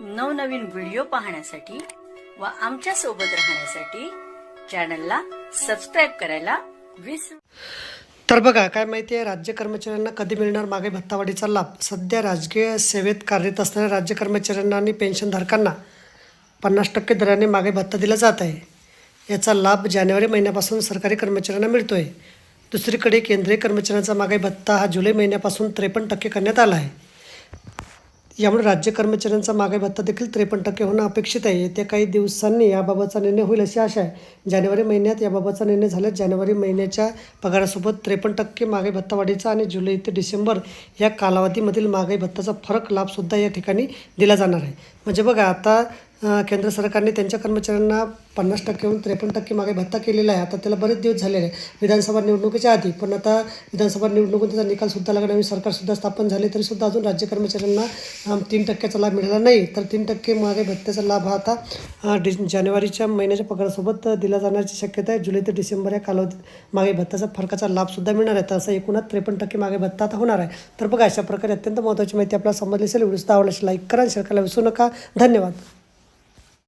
नवनवीन व्हिडिओ पाहण्यासाठी व आमच्यासोबत राहण्यासाठी चॅनलला सबस्क्राईब करायला विसरू तर बघा काय माहिती आहे राज्य कर्मचाऱ्यांना कधी मिळणार मागे भत्तावाढीचा लाभ? सध्या राजकीय सेवेत कार्यरत असणाऱ्या राज्य कर्मचाऱ्यांना आणि पेन्शनधारकांना पन्नास टक्के दराने मागे भत्ता दिला जात आहे. याचा लाभ जानेवारी महिन्यापासून सरकारी कर्मचाऱ्यांना मिळतो आहे दुसरीकडे केंद्रीय कर्मचाऱ्यांचा मागे भत्ता हा जुलै महिन्यापासून त्रेपन्न टक्के करण्यात आला आहे. यामुळे राज्य कर्मचाऱ्यांचा मागाई भत्ता देखील त्रेपन्न टक्के होणं अपेक्षित आहे. येत्या काही दिवसांनी याबाबतचा निर्णय होईल अशी आशा आहे. जानेवारी महिन्यात याबाबतचा निर्णय झाल्यास जानेवारी महिन्याच्या पगारासोबत त्रेपन्न टक्के मागाई भत्ता वाढीचा आणि जुलै ते डिसेंबर या कालावधीमधील मागे भत्ताचा फरक लाभसुद्धा या ठिकाणी दिला जाणार आहे. म्हणजे बघा आता केंद्र सरकारने त्यांच्या कर्मचाऱ्यांना पन्नास टक्केहून त्रेपन्न टक्के मागे भत्ता केलेला आहे. आता त्याला बरेच दिवस झालेले आहे. विधानसभा निवडणुकीच्या आधी. पण आता विधानसभा निवडणुकीचा त्याचा निकालसुद्धा लागला आणि सरकारसुद्धा स्थापन झाले तरीसुद्धा अजून राज्य कर्मचाऱ्यांना तीन टक्क्याचा लाभ मिळाला नाही. तर तीन टक्के मागे भत्त्याचा लाभ हा आता डि जानेवारीच्या महिन्याच्या पगारासोबत दिला जाण्याची शक्यता आहे. जुलै ते डिसेंबर या कालावधीत मागे भत्त्याचा फरकाचा लाभसुद्धा मिळणार आहे. तर असं एकूणच त्रेपन्न टक्के मागे भत्ता आता होणार आहे. तर बघा अशा प्रकारे अत्यंत महत्त्वाची माहिती आपल्याला समजली असेल. व्हिडिओ आवडल्यास लाईक करा शेअर करायला विसरू नका. धन्यवाद.